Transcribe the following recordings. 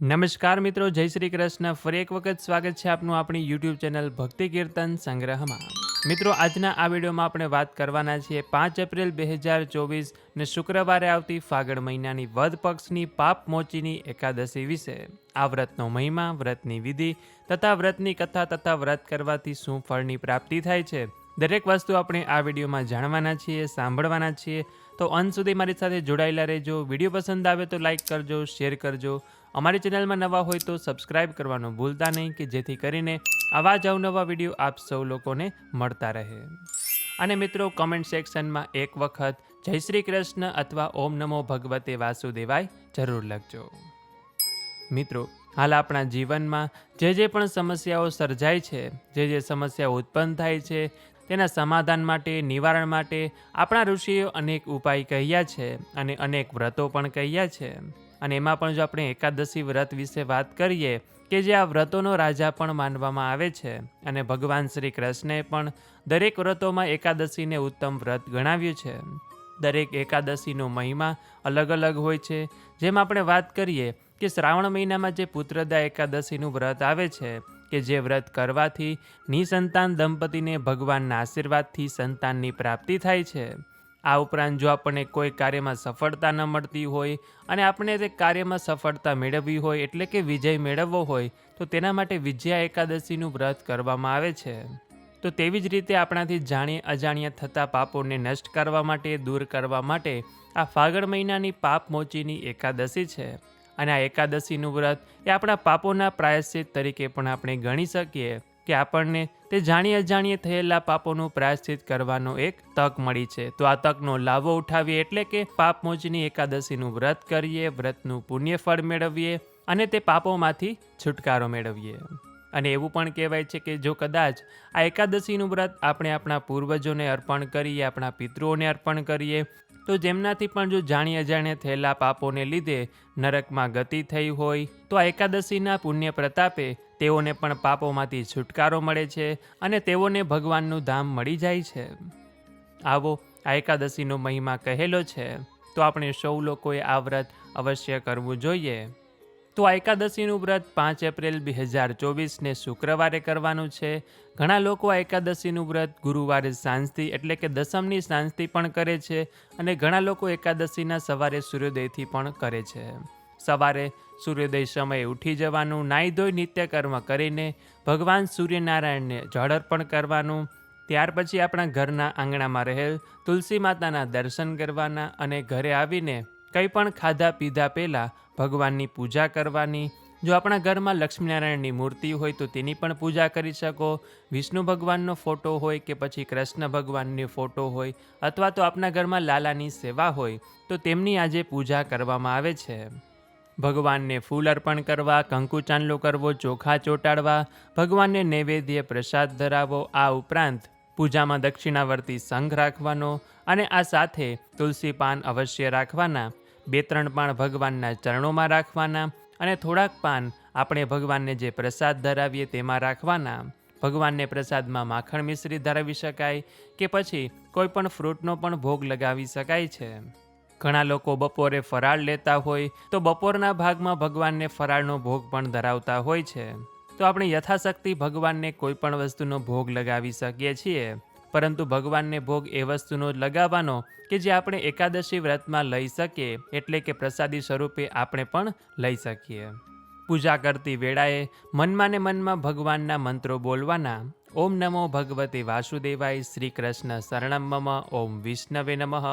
નમસ્કાર મિત્રો, જય શ્રી કૃષ્ણ. ફરી એક વખત સ્વાગત છે આપનું આપણી યુટ્યુબ ચેનલ ભક્તિ કીર્તન સંગ્રહમાં. મિત્રો, આજના આ વિડીયોમાં આપણે વાત કરવાના છીએ પાંચ એપ્રિલ બે હજાર ચોવીસ ને શુક્રવારે આવતી ફાગણ મહિનાની વદ પક્ષની પાપ મોચીની એકાદશી વિશે. આ વ્રતનો મહિમા, વ્રતની વિધિ તથા વ્રતની કથા તથા વ્રત કરવાથી શું ફળની પ્રાપ્તિ થાય છે, દરેક વસ્તુ આપણે આ વિડીયોમાં જાણવાના છીએ, સાંભળવાના છીએ તો અંત સુધી મારી સાથે જોડાયેલા રહેજો. વીડિયો પસંદ આવે તો લાઈક કરજો શેર કરજો. અમારી ચેનલમાં નવા હોય તો સબસ્ક્રાઇબ કરવાનું ભૂલતા નહીં કે જેથી કરીને આવા જ અવનવા વીડિયો આપ સૌ લોકોને મળતા રહે. અને મિત્રો કમેન્ટ સેક્શનમાં એક વખત જય શ્રી કૃષ્ણ અથવા ઓમ નમો ભગવતે વાસુદેવાય જરૂર લખજો. મિત્રો, હાલ આપણા જીવનમાં જે જે પણ સમસ્યાઓ સર્જાય છે, જે જે સમસ્યાઓ ઉત્પન્ન થાય છે તેના સમાધાન માટે, નિવારણ માટે આપણા ઋષિએ અનેક ઉપાય કહ્યા છે અને અનેક વ્રતો પણ કહ્યા છે. અને એમાં પણ જો આપણે એકાદશી વ્રત વિશે વાત કરીએ કે જે આ વ્રતોનો રાજા પણ માનવામાં આવે છે અને ભગવાન શ્રી કૃષ્ણે પણ દરેક વ્રતોમાં એકાદશીને ઉત્તમ વ્રત ગણાવ્યું છે. દરેક એકાદશીનો મહિમા અલગ અલગ હોય છે. જેમ આપણે વાત કરીએ કે શ્રાવણ મહિનામાં જે પુત્રદા એકાદશીનું વ્રત આવે છે કે જે વ્રત કરવાથી નિસંતાન દંપતીને ભગવાનના આશીર્વાદથી સંતાનની પ્રાપ્તિ થાય છે. આ ઉપરાંત જો આપણને કોઈ કાર્યમાં સફળતા ન મળતી હોય અને આપણે તે કાર્યમાં સફળતા મેળવવી હોય એટલે કે વિજય મેળવવો હોય, તો તેના માટે વિજયા એકાદશીનું વ્રત કરવામાં આવે છે. તો તેવી જ રીતે આપણાથી જાણીએ અજાણ્યા થતા પાપોને નષ્ટ કરવા માટે, દૂર કરવા માટે આ ફાગણ મહિનાની પાપ મોચીની એકાદશી છે. અને આ એકાદશીનું વ્રત એ આપણા પાપોના પ્રાયશ્ચિત તરીકે પણ આપણે ગણી શકીએ કે આપણને તે જાણી અજાણીએ થયેલા પાપોનું પ્રાયશ્ચિત કરવાનો એક તક મળી છે. તો આ તકનો લાભો ઉઠાવીએ એટલે કે પાપ મોચની એકાદશીનું વ્રત કરીએ, વ્રતનું પુણ્ય ફળ મેળવીએ અને તે પાપોમાંથી છુટકારો મેળવીએ. અને એવું પણ કહેવાય છે કે જો કદાચ આ એકાદશીનું વ્રત આપણે આપણા પૂર્વજોને અર્પણ કરીએ, આપણા પિતૃઓને અર્પણ કરીએ તો જેમનાથી પણ જો જાણી અજાણે થયેલા પાપોને લીધે નરકમાં ગતિ થઈ હોય, તો આ એકાદશીના પુણ્ય પ્રતાપે તેઓને પણ પાપોમાંથી છુટકારો મળે છે અને તેઓને ભગવાનનું ધામ મળી જાય છે. આવો, આ એકાદશીનો મહિમા કહેલો છે. તો આપણે સૌ લોકોએ આ વ્રત અવશ્ય કરવું જોઈએ. તો એકાદશીનું વ્રત પાંચ એપ્રિલ બે હજાર ચોવીસને શુક્રવારે કરવાનું છે. ઘણા લોકો આ એકાદશીનું વ્રત ગુરુવારે સાંજથી એટલે કે દસમની સાંજથી પણ કરે છે અને ઘણા લોકો એકાદશીના સવારે સૂર્યોદયથી પણ કરે છે. સવારે સૂર્યોદય સમયે ઉઠી જવાનું, નાહી ધોઈ નિત્યકર્મ કરીને ભગવાન સૂર્યનારાયણને જળ અર્પણ કરવાનું, ત્યાર પછી આપણા ઘરના આંગણામાં રહેલ તુલસી માતાના દર્શન કરવાના અને ઘરે આવીને કંઈ પણ ખાધા પીધા પહેલાં ભગવાનની પૂજા કરવાની. જો આપણા ઘરમાં લક્ષ્મીનારાયણની મૂર્તિ હોય તો તેની પણ પૂજા કરી શકો. વિષ્ણુ ભગવાનનો ફોટો હોય કે પછી કૃષ્ણ ભગવાનનો ફોટો હોય અથવા તો આપણા ઘરમાં લાલાની સેવા હોય તો તેમની આજે પૂજા કરવામાં આવે છે. ભગવાનને ફૂલ અર્પણ કરવા, કંકુ ચાંદલો કરવો, ચોખા ચોટાડવા, ભગવાનને નૈવેદ્ય પ્રસાદ ધરાવો આ ઉપરાંત પૂજામાં દક્ષિણાવર્તી સંઘ રાખવાનો અને આ સાથે તુલસી પાન અવશ્ય રાખવાના બે ત્રણ પાન ભગવાનના ચરણોમાં રાખવાના અને થોડાક પાન આપણે ભગવાનને જે પ્રસાદ ધરાવીએ તેમાં રાખવાના. ભગવાનને પ્રસાદમાં માખણ મિશ્રી ધરાવી શકાય કે પછી કોઈ પણ ફ્રૂટનો પણ ભોગ લગાવી શકાય છે. ઘણા લોકો બપોરે ફરાળ લેતા હોય તો બપોરના ભાગમાં ભગવાનને ફરાળનો ભોગ પણ ધરાવતા હોય છે. તો આપણે યથાશક્તિ ભગવાનને કોઈ પણ વસ્તુનો ભોગ લગાવી શકીએ છીએ. પરંતુ ભગવાનને ભોગ એ વસ્તુનો લગાવવાનો કે જે આપણે એકાદશી વ્રતમાં લઈ શકીએ, એટલે કે પ્રસાદી સ્વરૂપે આપણે પણ લઈ શકીએ. પૂજા કરતી વેળાએ મનમાં ને મનમાં ભગવાનના મંત્રો બોલવાના. ઓમ નમો ભગવતે વાસુદેવાય શ્રી કૃષ્ણ શરણમ મમ, ઓમ વિષ્ણવે નમઃ.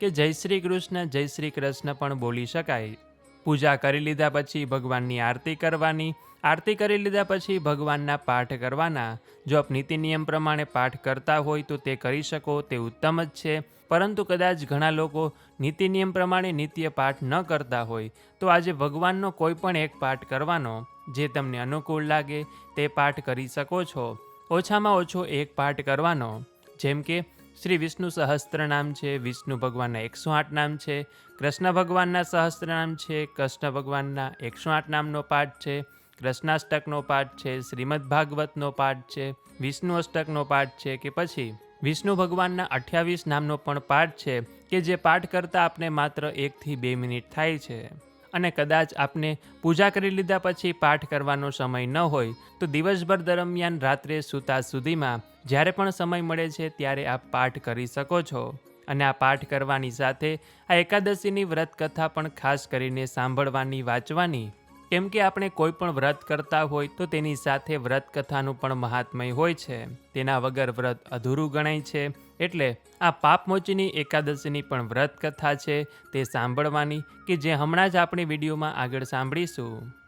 કે જય શ્રી કૃષ્ણ, જય શ્રી કૃષ્ણ પણ બોલી શકાય. પૂજા કરી લીધા પછી ભગવાનની આરતી કરવાની. આરતી કરી લીધા પછી ભગવાનના પાઠ કરવાના. જો આપ નીતિ નિયમ પ્રમાણે પાઠ કરતા હોય તો તે કરી શકો, તે ઉત્તમ જ છે. પરંતુ કદાચ ઘણા લોકો નીતિ નિયમ પ્રમાણે નિત્ય પાઠ ન કરતા હોય, તો આજે ભગવાનનો કોઈ પણ એક પાઠ કરવાનો, જે તમને અનુકૂળ લાગે, તે પાઠ કરી શકો છો. ઓછામાં ઓછો એક પાઠ કરવાનો. જેમ કે શ્રી વિષ્ણુ સહસ્ત્ર નામ છે, વિષ્ણુ ભગવાનના એકસો આઠ નામ છે, કૃષ્ણ ભગવાનના સહસ્ત્ર નામ છે, કૃષ્ણ ભગવાનના એકસો આઠ નામનો પાઠ છે, કૃષ્ણાષ્ટકનો પાઠ છે, શ્રીમદ ભાગવતનો પાઠ છે, વિષ્ણુ અષ્ટકનો પાઠ છે કે પછી વિષ્ણુ ભગવાનના અઠ્યાવીસ નામનો પણ પાઠ છે કે જે પાઠ કરતાં આપણે માત્ર એકથી બે મિનિટ થાય છે. અને કદાચ આપને પૂજા કરી લીધા પછી પાઠ કરવાનો સમય ન હોય, તો દિવસભર દરમિયાન રાત્રે સૂતા સુધીમાં જ્યારે પણ સમય મળે છે ત્યારે આપ પાઠ કરી શકો છો. અને આ પાઠ કરવાની સાથે આ એકાદશીની વ્રત કથા પણ ખાસ કરીને સાંભળવાની, વાંચવાની. કેમ કે આપણે કોઈ પણ વ્રત કરતા હોય તો તેની સાથે વ્રત કથાનું પણ મહાત્મય હોય છે. તેના વગર વ્રત અધૂરું ગણાય છે. એટલે આ પાપમોચીની એકાદશીની પણ વ્રત કથા છે તે સાંભળવાની કે જે હમણાં જ આપણી વિડીયોમાં આગળ સાંભળીશું.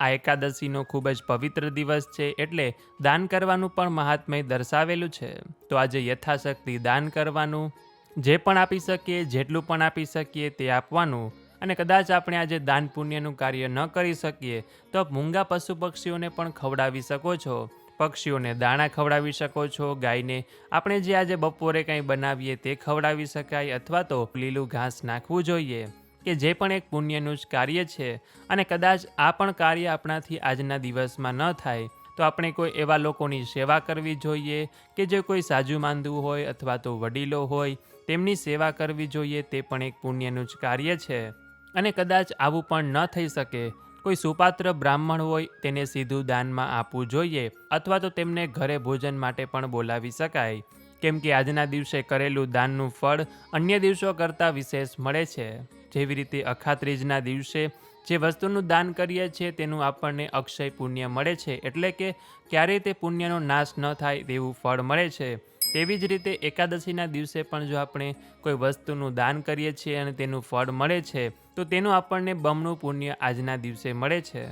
આ એકાદશીનો ખૂબ જ પવિત્ર દિવસ છે એટલે દાન કરવાનું પણ મહાત્મય દર્શાવેલું છે. તો આજે યથાશક્તિ દાન કરવાનું, જે પણ આપી શકીએ, જેટલું પણ આપી શકીએ તે આપવાનું. અને કદાચ આપણે આજે દાન પુણ્યનું કાર્ય ન કરી શકીએ, તો મૂંગા પશુ પક્ષીઓને પણ ખવડાવી શકો છો. પક્ષીઓને દાણા ખવડાવી શકો છો, ગાયને આપણે જે આજે બપોરે કંઈ બનાવીએ તે ખવડાવી શકાય અથવા તો લીલું ઘાસ નાખવું જોઈએ. કે જે પણ એક પુણ્યનું જ કાર્ય છે અને કદાચ આ પણ કાર્ય આપણાથી આજના દિવસમાં ન થાય, તો આપણે કોઈ એવા લોકોની સેવા કરવી જોઈએ કે જે કોઈ સાજુ માંદું હોય અથવા તો વડીલો હોય, તેમની સેવા કરવી જોઈએ તે પણ એક પુણ્યનું જ કાર્ય છે. અને કદાચ આવું પણ ન થઈ શકે, કોઈ સુપાત્ર બ્રાહ્મણ હોય તેને સીધું દાનમાં આપવું જોઈએ અથવા તો તેમને ઘરે ભોજન માટે પણ બોલાવી શકાય, કેમ કે આજના દિવસે કરેલું દાનનું ફળ અન્ય દિવસો કરતાં વિશેષ મળે છે. જેવી રીતે અખાત્રીજના દિવસે જે વસ્તુનું દાન કરીએ છીએ તેનું આપણને અક્ષય પુણ્ય મળે છે. એટલે કે ક્યારેય તે પુણ્યનો નાશ ન થાય તેવું ફળ મળે છે. તેવી જ રીતે એકાદશીના દિવસે પણ જો આપણે કોઈ વસ્તુનું દાન કરીએ છીએ અને તેનું ફળ મળે છે, તો તેનું આપણને બમણું પુણ્ય આજના દિવસે મળે છે.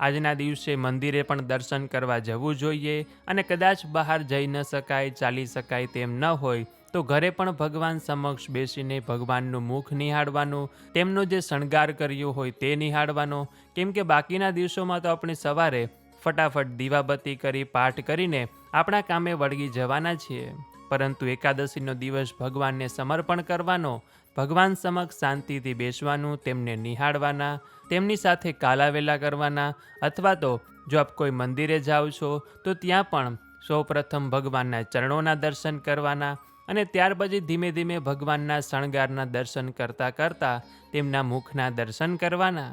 આજના દિવસે મંદિરે પણ દર્શન કરવા જવું જોઈએ અને કદાચ બહાર જઈ ન શકાય, ચાલી શકાય તેમ ન હોય, તો ઘરે પણ ભગવાન સમક્ષ બેસીને ભગવાનનું મુખ નિહાળવાનું, તેમનો જે શણગાર કર્યો હોય તે નિહાળવાનો. કેમ કે બાકીના દિવસોમાં તો આપણે સવારે ફટાફટ દીવાબત્તી કરી, પાઠ કરીને આપણા કામે વળગી જવાના છીએ. પરંતુ એકાદશીનો દિવસ ભગવાનને સમર્પણ કરવાનો ભગવાન સમક્ષ શાંતિથી બેસવાનું, તેમને નિહાળવાના, તેમની સાથે કાલાવેલા કરવાના, અથવા તો જો આપ કોઈ મંદિરે જાઓ છો, તો ત્યાં પણ સૌપ્રથમ ભગવાનના ચરણોના દર્શન કરવાના અને ત્યાર પછી ધીમે ધીમે ભગવાનના શણગારના દર્શન કરતાં કરતાં તેમના મુખના દર્શન કરવાના.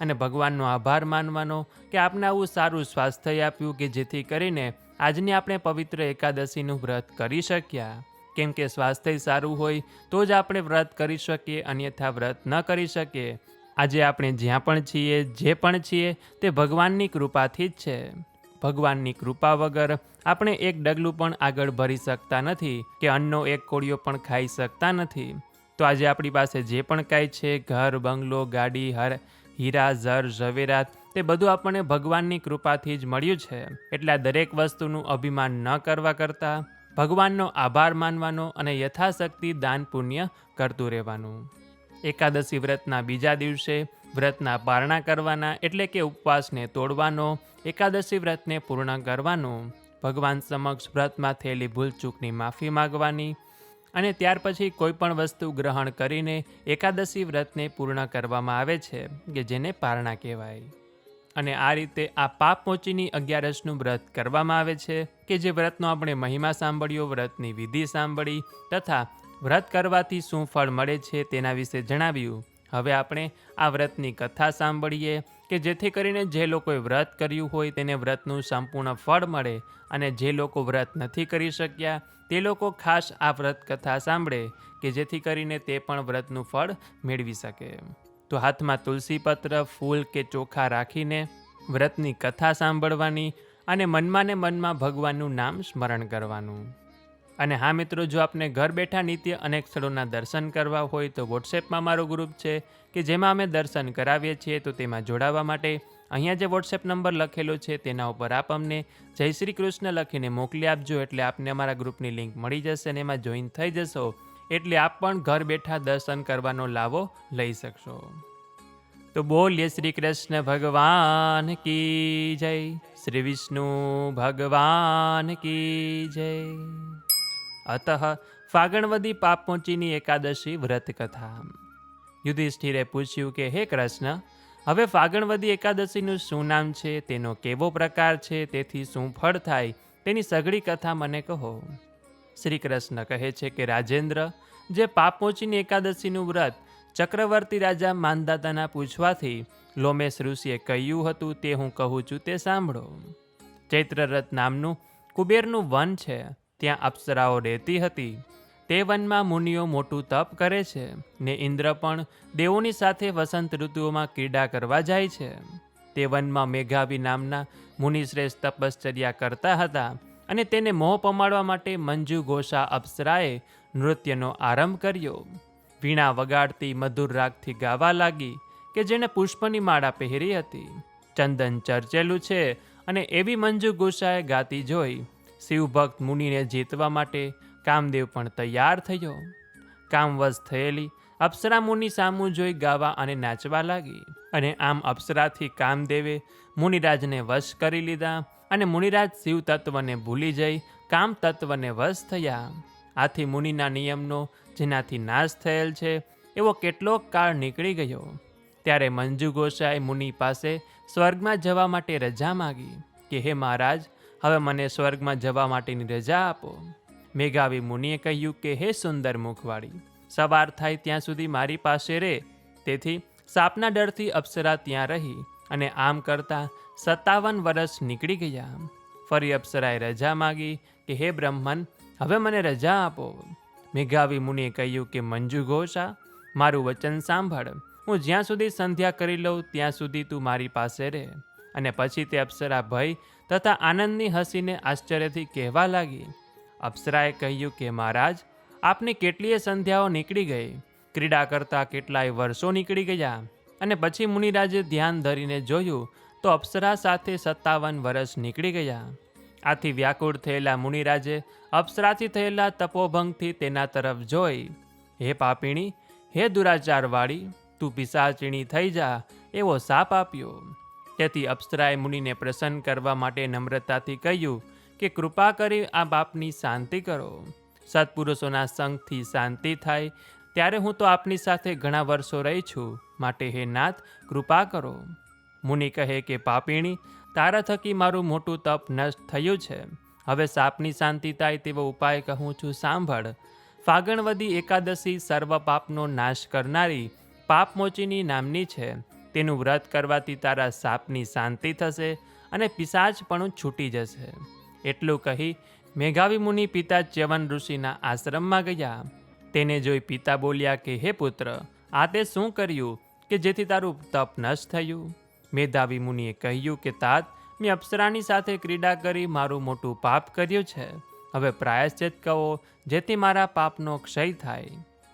અને ભગવાનનો આભાર માનવાનો કે આપને આવું સારું સ્વાસ્થ્ય આપ્યું કે જેથી કરીને આજની આપણે પવિત્ર એકાદશીનું વ્રત કરી શક્યા. કેમ કે સ્વાસ્થ્ય સારું હોય તો જ આપણે વ્રત કરી શકીએ, અન્યથા વ્રત ન કરી શકીએ. આજે આપણે જ્યાં પણ છીએ, જે પણ છીએ, તે ભગવાનની કૃપાથી જ છે. ભગવાનની કૃપા વગર આપણે એક ડગલું પણ આગળ ભરી શકતા નથી કે અન્નનો એક કોળિયો પણ ખાઈ શકતા નથી. તો આજે આપણી પાસે જે પણ કાંઈ છે, ઘર, બંગલો, ગાડી, હર, હીરા, ઝર, ઝવેરાત, તે બધું આપણને ભગવાનની કૃપાથી જ મળ્યું છે. એટલે દરેક વસ્તુનું અભિમાન ન કરવા કરતાં ભગવાનનો આભાર માનવાનો અને યથાશક્તિ દાન પુણ્ય કરતું રહેવાનું. એકાદશી વ્રતના બીજા દિવસે વ્રતના પારણા કરવાના એટલે કે ઉપવાસને તોડવાનો, એકાદશી વ્રતને પૂર્ણ કરવાનું, ભગવાન સમક્ષ વ્રતમાં થયેલી ભૂલચૂકની માફી માગવાની અને ત્યાર પછી કોઈ પણ વસ્તુ ગ્રહણ કરીને એકાદશી વ્રતને પૂર્ણ કરવામાં આવે છે, કે જેને પારણા કહેવાય. અને આ રીતે આ પાપ મોચીની અગિયારસનું વ્રત કરવામાં આવે છે કે જે વ્રતનો આપણે મહિમા સાંભળ્યો, વ્રતની વિધિ સાંભળી તથા વ્રત કરવાથી શું ફળ મળે છે તેના વિશે જણાવ્યું. હવે આપણે આ વ્રતની કથા સાંભળીએ કે જેથી કરીને જે લોકોએ વ્રત કર્યું હોય તેને વ્રતનું સંપૂર્ણ ફળ મળે અને જે લોકો વ્રત નથી કરી શક્યા તે લોકો ખાસ આ વ્રત કથા સાંભળે કે જેથી કરીને તે પણ વ્રતનું ફળ મેળવી શકે. તો હાથમાં તુલસીપત્ર, ફૂલ કે ચોખા રાખીને વ્રતની કથા સાંભળવાની અને મનમાં ને મનમાં ભગવાનનું નામ સ્મરણ કરવાનું. અને હા મિત્રો, જો આપને ઘર બેઠા નિત્ય અનેક સ્થળોના દર્શન કરવા હોય તો વોટ્સએપમાં મારો ગ્રુપ છે કે જેમાં અમે દર્શન કરાવીએ છીએ તો તેમાં જોડાવા માટે અહીંયા જે વોટ્સએપ નંબર લખેલો છે તેના ઉપર આપ અમને જય શ્રી કૃષ્ણ લખીને મોકલી આપજો એટલે આપને અમારા ગ્રુપની લિંક મળી જશે અને એમાં જોઈન થઈ જશો. એટલે આપ પણ ઘર બેઠા દર્શન કરવાનો લાવો લઈ શકશો. તો બોલીએ શ્રી કૃષ્ણ ભગવાન કી જય. શ્રી વિષ્ણુ ભગવાન કી જય. અતઃ ફાગણવદી પાપમોચીની એકાદશી વ્રત કથા યુધિષ્ઠિરે પૂછ્યું કે, હે કૃષ્ણ, હવે ફાગણવદી એકાદશીનું શું નામ છે? તેનો કેવો પ્રકાર છે? તેથી શું ફળ થાય? તેની સઘળી કથા મને કહો. શ્રી કૃષ્ણ કહે છે કે રાજેન્દ્ર, જે પાપમોચીની એકાદશીનું વ્રત ચક્રવર્તી રાજા માનદાતાના પૂછવાથી લોમેશ ઋષિએ કહ્યું હતું તે હું કહું છું તે સાંભળો. ચૈત્રરથ નામનું કુબેરનું વન છે, ત્યાં અપ્સરાઓ રહેતી હતી. તે વનમાં મુનિઓ મોટું તપ કરે છે ને ઇન્દ્ર પણ દેવોની સાથે વસંત ઋતુઓમાં ક્રીડા કરવા જાય છે. તે વનમાં મેઘાવી નામના મુનિશ્રેષ્ઠ તપશ્ચર્યા કરતા હતા અને તેને મોહ પમાડવા માટે મંજુ ઘોષા અપ્સરાએ નૃત્યનો આરંભ કર્યો. વીણા વગાડતી મધુર રાગથી ગાવા લાગી કે જેણે પુષ્પની માળા પહેરી હતી. ચંદન ચર્ચેલું છે અને એવી મંજુ ઘોષાએ ગાતી જોઈ શિવભક્ત મુનિને જીતવા માટે કામદેવ પણ તૈયાર થયો. કામવશ થયેલી અપ્સરા મુનિ સામું જોઈ ગાવા અને નાચવા લાગી અને આમ અપ્સરાથી કામદેવે મુનિરાજને વશ કરી લીધા. અને મુનિરાજ શિવ તત્વને ભૂલી જઈ કામ તત્વને વશ થયા. આથી મુનિના નિયમનો જેનાથી નાશ થયેલ છે, એવો કેટલોક કાળ નીકળી ગયો. ત્યારે મંજુ ગોસાઈ મુનિ પાસે સ્વર્ગમાં જવા માટે રજા માગી કે, હે મહારાજ, હવે મને સ્વર્ગમાં જવા માટેની રજા આપો. મેઘાવી મુનિએ કહ્યું કે, હે સુંદર મુખવાળી, સવાર થાય ત્યાં સુધી મારી પાસે રહે તેથી સાપના ડરથી અપ્સરા ત્યાં રહી અને આમ કરતાં સત્તાવન વર્ષ નીકળી ગયા. ફરી અપ્સરાએ રજા માગી કે, હે બ્રહ્મન હવે મને રજા આપો. મેઘાવી મુનિએ કહ્યું કે, મંજુ ઘોષા, મારું વચન સાંભળ. હું જ્યાં સુધી સંધ્યા કરી લઉં, ત્યાં સુધી તું મારી પાસે રહે. અને પછી તે અપ્સરા ભય તથા આનંદની હસીને આશ્ચર્યથી કહેવા લાગી. અપ્સરાએ કહ્યું કે, મહારાજ, આપની કેટલીય સંધ્યાઓ નીકળી ગઈ. ક્રીડા કરતા કેટલાય વર્ષો નીકળી ગયા. અને પછી મુનિરાજે ધ્યાન ધરીને જોયું તો અપ્સરા સાથે સત્તાવન વર્ષ નીકળી ગયા. આથી વ્યાકુળ થયેલા મુનિરાજે અપ્સરાથી થયેલા તપોભંગથી તેના તરફ જોઈ, હે પાપીણી, હે દુરાચારવાળી, તું પિસાચીણી થઈ જા, એવો સાપ આપ્યો. તેથી અપ્સરાએ મુનિને પ્રસન્ન કરવા માટે નમ્રતાથી કહ્યું કે કૃપા કરી આ બાપની શાંતિ કરો. સત્પુરુષોના સંગથી શાંતિ થાય ત્યારે હું તો આપની સાથે ઘણા વર્ષો રહી છું. માટે હે નાથ, કૃપા કરો. મુનિ કહે કે, પાપીણી, તારા થકી મારું મોટું તપ નષ્ટ થયું છે. હવે સાપની શાંતિ થાય તેવો ઉપાય કહું છું, સાંભળ. ફાગણવદી એકાદશી સર્વ પાપનો નાશ કરનારી પાપમોચીની નામની છે. તેનું વ્રત કરવાથી તારા સાપની શાંતિ થશે અને પિશાચપણું છૂટી જશે. એટલું કહી મેઘાવી મુનિ પિતા ચ્યવન ઋષિના આશ્રમમાં ગયા. તેને જોઈ પિતા બોલ્યા કે, હે પુત્ર આ તે શું કર્યું કે જેથી તારું તપ નષ્ટ થયું? મેધાવી મુનિએ કહ્યું કે, તાત, મેં અપ્સરાની સાથે ક્રીડા કરી મારું મોટું પાપ કર્યું છે. હવે પ્રાયશ્ચિત કહો, જેથી મારા પાપનો ક્ષય થાય.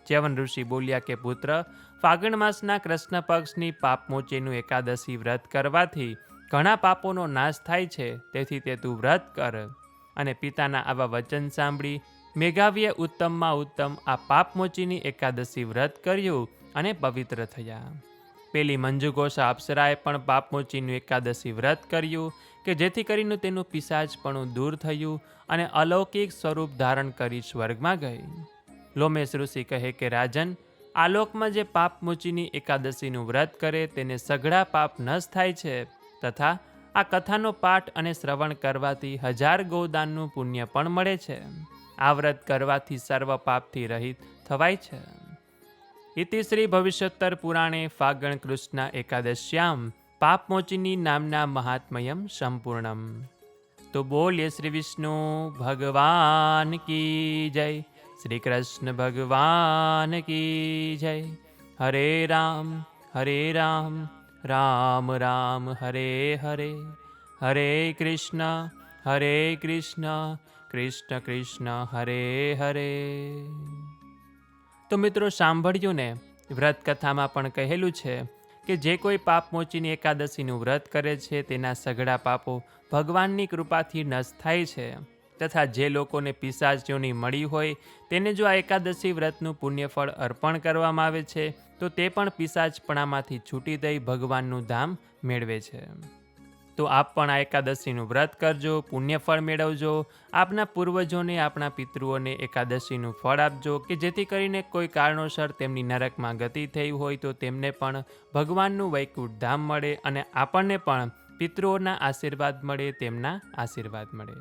ચ્યવન ઋષિ બોલ્યા કે, પુત્ર, ફાગણ માસના કૃષ્ણ પક્ષની પાપમોચીનું એકાદશી વ્રત કરવાથી ઘણા પાપોનો નાશ થાય છે, તેથી તે તું વ્રત કર. અને પિતાના આવા વચન સાંભળી મેઘાવીએ ઉત્તમમાં ઉત્તમ આ પાપમોચીની એકાદશી વ્રત કર્યું અને પવિત્ર થયા. પેલી મંજુઘોષા અપ્સરાએ પણ પાપમોચીનું એકાદશી વ્રત કર્યું કે જેથી કરીને તેનું પિશાચપણું દૂર થયું અને અલૌકિક સ્વરૂપ ધારણ કરી સ્વર્ગમાં ગઈ. લોમેશ ઋષિ કહે કે, રાજન આલોકમાં જે પાપમોચીની એકાદશીનું વ્રત કરે તેને સઘળા પાપ નશ થાય છે તથા આ કથાનો પાઠ અને શ્રવણ કરવાથી હજાર ગૌદાનનું પુણ્ય પણ મળે છે. આ વ્રત કરવાથી સર્વ પાપથી રહિત થવાય છે. ઇતિ શ્રી ભવિષ્યોત્તર પુરાણે ફાગણ કૃષ્ણ એકાદશ્યામ પાપમોચિની નામના મહાત્મયમ સંપૂર્ણમ. તો બોલીએ શ્રી વિષ્ણુ, ભગવાન કી જય. શ્રી કૃષ્ણ, ભગવાન કી જય. હરે રામ હરે રામ. રામ રામ, હરે હરે. હરે કૃષ્ણ હરે કૃષ્ણ. કૃષ્ણ કૃષ્ણ હરે હરે. તો મિત્રો સાંભળ્યું ને વ્રત કથામાં પણ કહેલું છે કે જે કોઈ પાપ મોચીને એકાદશીનું વ્રત કરે છે, તેના સઘળા પાપો ભગવાનની કૃપાથી નશ થાય છે. તથા જે લોકોને પિશાચીઓની મળી હોય, તેને જો આ એકાદશી વ્રતનું પુણ્યફળ અર્પણ કરવામાં આવે છે, તો તે પણ પિશાચપણામાંથી છૂટી દઈ ભગવાનનું ધામ મેળવે છે. તો આપ પણ આ એકાદશીનું વ્રત કરજો પુણ્યફળ મેળવજો, આપના પૂર્વજોને આપણા પિતૃઓને એકાદશીનું ફળ આપજો, કે જેથી કરીને કોઈ કારણોસર તેમની નરકમાં ગતિ થઈ હોય તો તેમને પણ ભગવાનનું વૈકુંઠ ધામ મળે અને આપણને પણ પિતૃઓના આશીર્વાદ મળે, તેમના આશીર્વાદ મળે.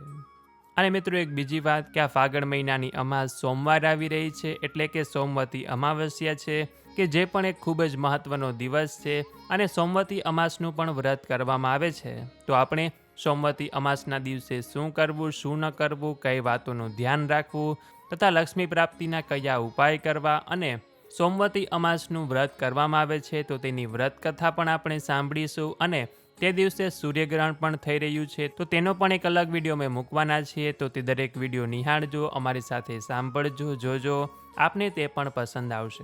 અને મિત્રો એક બીજી વાત કે આ ફાગણ મહિનાની અમાસ સોમવાર આવી રહી છે, એટલે કે સોમવતી અમાવસ્યા છે. કે જે પણ એક ખૂબ જ મહત્વનો દિવસ છે અને સોમવતી અમાસનું પણ વ્રત કરવામાં આવે છે. તો આપણે સોમવતી અમાસના દિવસે શું કરવું, શું ન કરવું, કઈ વાતોનું ધ્યાન રાખવું તથા લક્ષ્મી પ્રાપ્તિના કયા ઉપાય કરવા અને સોમવતી અમાસનું વ્રત કરવામાં આવે છે તો તેની વ્રત કથા પણ આપણે સાંભળીશું અને તે દિવસે સૂર્યગ્રહણ પણ થઈ રહ્યું છે. તો તેનો પણ એક અલગ વીડિયો મેં મૂકવાના છીએ. તો તે દરેક વીડિયો નિહાળજો, અમારી સાથે સાંભળજો, જોજો. આપને તે પણ પસંદ આવશે.